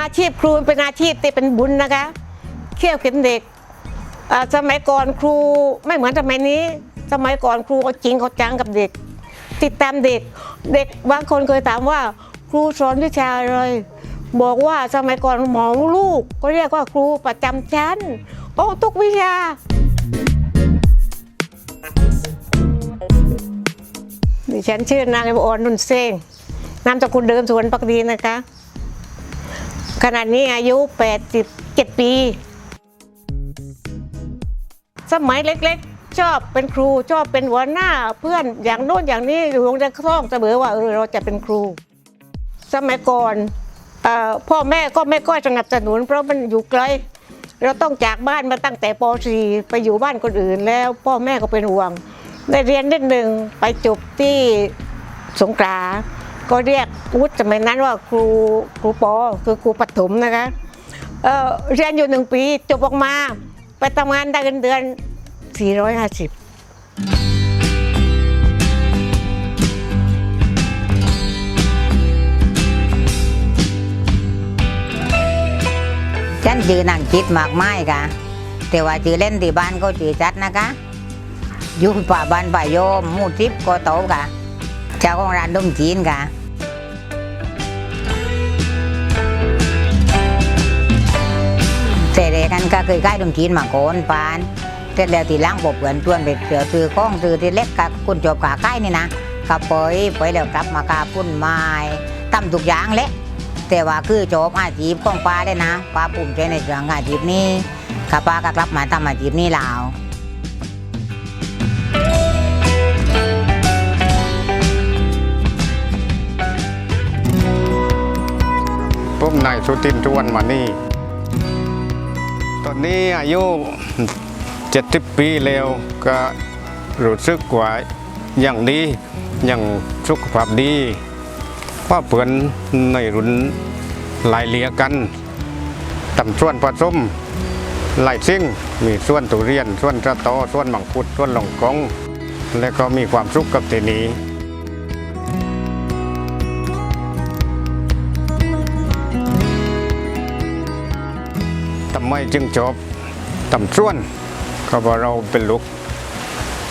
อาชีพครูเป็นอาชีพที่เป็นบุญนะคะ เขี่ยวเข็นเด็กอ่าสมัยก่อนครูไม่เหมือนสมัยนี้ สมัยก่อนครูเขาจริงเขาจังกับเด็ก ติดตามเด็ก เด็กบางคนเคยถามว่าครูสอนวิชาอะไรบอกว่าสมัยก่อนหมอลูก ก็เรียกว่าครูประจำชั้นโอ้ทุกวิชาดิฉันชื่อนางออนนุนเซงนามสกุลเดิมสวนปักดีนะคะ ขณะนี้อายุ 87 ปี สมัยเล็กๆ ชอบเป็นครูชอบเป็นหัวหน้าเพื่อนอย่างโน้นอย่างนี้อยู่โรงเรียนท่องเสมอว่าเออเราจะเป็นครู สมัยก่อนอพ่อแม่ก็ไม่ค่อยสนับสนุน เพราะมันอยู่ไกล เราต้องจากบ้านมาตั้งแต่ป .4 ไปอยู่บ้านคนอื่น แล้วพ่อแม่ก็เป็นห่วง ได้เรียนนิดหนึ่งไปจบที่สงขลา ก็เรียกวุฒิสมัยนั้นว่าครูครูปอคือครูปฐมนะคะเออเรียนอยู่หนึ่งปีจบออกมา ไปทำงานได้เงินเดือน 450ฉันชื่อนางจิตมากไม้ค่ะแต่ว่าชื่อเล่นที่บ้านก็ชื่อจัดนะคะ อยู่ป่าบ้านป่าโยมมู่ทิพย์ก็โตค่ะ เจ้าของร้านดมจีนค่ะแต่เด็กกันก็เคยใกล้ดมจีนมาโกอนปานแต่แล้วทีล่างบบเพื่อนชวนไปเสือซื้อของซื้อที่เล็กกับคุณจบขาใกล้นี่นะก็ปล่อยไปแล้วกลับมากาพุ่นไม้ทำทุกอย่างแหละแต่ว่าคือจบอาชีพของป้าเลยนะป้าภูมิใจในเรื่องอาชีพนี้ข้าป้าก็กลับมาทำอาชีพนี้แล้ว สุตินทวนมานี่ ตอนนี้อายุ 70 ปีแล้วก็รู้สึกว่าอย่างดีอย่างสุขภาพดีพราะเพื่อนในรุ่นหลายเลียกันตำส่วนผสมหลายสิ่งมีส่วนตุเรียน ส่วนสะตอส่วนมังคุดส่วนหลงกงและก็มีความสุขกับที่นี้ ไม่จึงจบตำส่วนก็เพราะเราเป็นลูก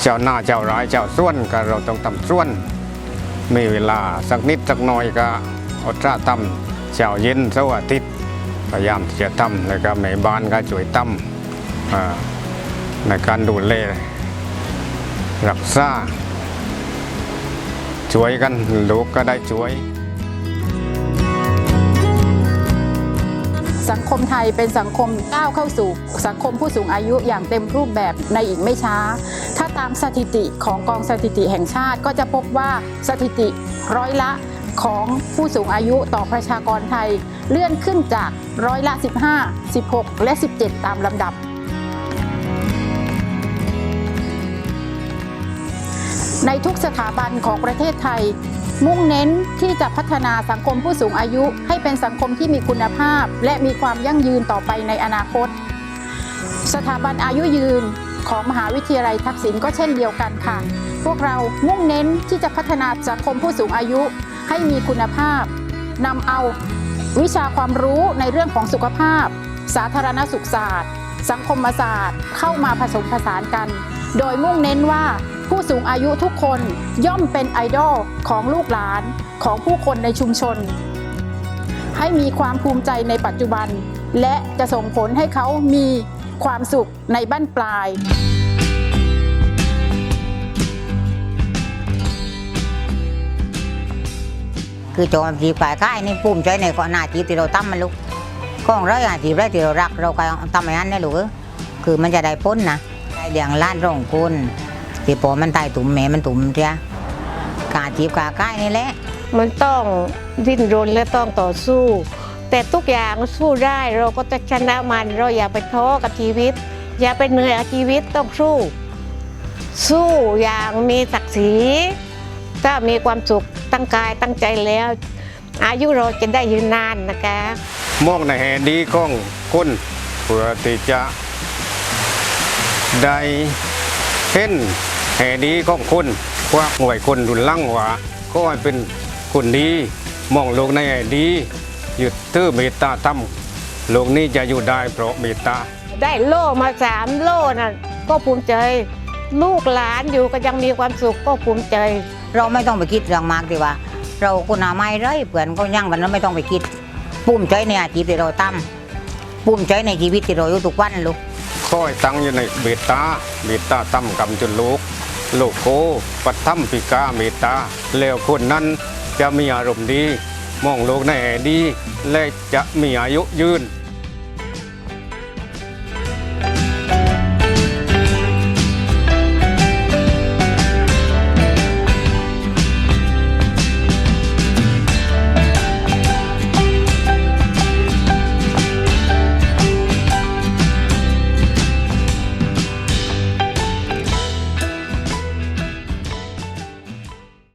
เจ้าหน้าเจ้าร้ายเจ้าส่วนก็เราต้องตำส่วน มีเวลาสักนิดสักหน่อยก็อดราตำเช้าเย็นเสาร์อาทิตย์พยายามที่จะทำแล้วก็แม่บ้านก็ช่วยตำอ่าในการดูแลรักษาช่วยกันลูกก็ได้ช่วย สังคมไทยเป็นสังคมก้าวเข้าสู่สังคมผู้สูงอายุอย่างเต็มรูปแบบในอีกไม่ช้า ถ้าตามสถิติของกองสถิติแห่งชาติก็จะพบว่าสถิติร้อยละของผู้สูงอายุต่อประชากรไทย เลื่อนขึ้นจากร้อยละ 15 16 และ 17 ตามลำดับ ในทุกสถาบันของประเทศไทย มุ่งเน้นที่จะพัฒนาสังคมผู้สูงอายุ ให้เป็นสังคมที่มีคุณภาพ และมีความยั่งยืนต่อไปในอนาคต สถาบันอายุยืนของมหาวิทยาลัยทักษิณก็เช่นเดียวกันค่ะ พวกเรามุ่งเน้นที่จะพัฒนาสังคมผู้สูงอายุ ให้มีคุณภาพนำเอาวิชาความรู้ในเรื่องของสุขภาพ สาธารณสุขศาสตร์ สังคมศาสตร์ เข้ามาผสมผสานกัน โดยมุ่งเน้นว่า ผู้สูงอายุทุกคนย่อมเป็นไอดอลของลูกหลานของผู้คนในชุมชน ให้มีความภูมิใจในปัจจุบัน และจะส่งผลให้เขามีความสุขในบ้านปลายคือโจมจีบขายค่ายนี่ภูมิใจในข้อหน้าจีที่เราทำมันลูกข้องร้อยอาชีพไรที่เรารักเราก็ทำอย่างนั้นนะลูกคือมันจะได้พ้นนะได้เลี้ยงล้านร่องคุณ ที่พอมันตายตุ่มแม่มันตุ่มเจ้ากาจีบกาค่ายนี่แหละ มันต้องดิ้นรนและต้องต่อสู้ แต่ทุกอย่างสู้ได้เราก็จะชนะมัน เราอย่าไปท้อกับชีวิต อย่าไปเหนื่อยกับชีวิตต้องสู้ สู้อย่างมีศักดิ์ศรีถ้ามีความสุขตั้งกายตั้งใจแล้ว อายุเราจะได้ยืนนานนะคะมองในแห่ดีของคนเพื่อที่จะได้เห็น แห่ดีของคนว่าหน่วยคนดุนลังว่าก็เป็นคนดีมองโลกในแห่ดีหยุดถือเมตตาธรรมลูกนี้จะอยู่ได้เพราะเมตตา ได้โล่มาสามโล่น่ะก็ภูมิใจ ลูกหลานอยู่ก็ยังมีความสุขก็ภูมิใจ เราไม่ต้องไปคิดเรื่องมากดีว่า เราคุณอาไม่ไรเปื่อนก็ยั่งวันนั้นไม่ต้องไปคิดภูมิใจในอาชีพที่เราทำภูมิใจในชีวิตที่เราอยู่ทุกวันลูก คอยตั้งอยู่ในเมตตาเมตตาตั้มกำจนลูกลูกโกปัทัมปิกาเมตตา แล้วคนนั้นจะมีอารมณ์ดี มองโลกในแง่ดี และจะมีอายุยืน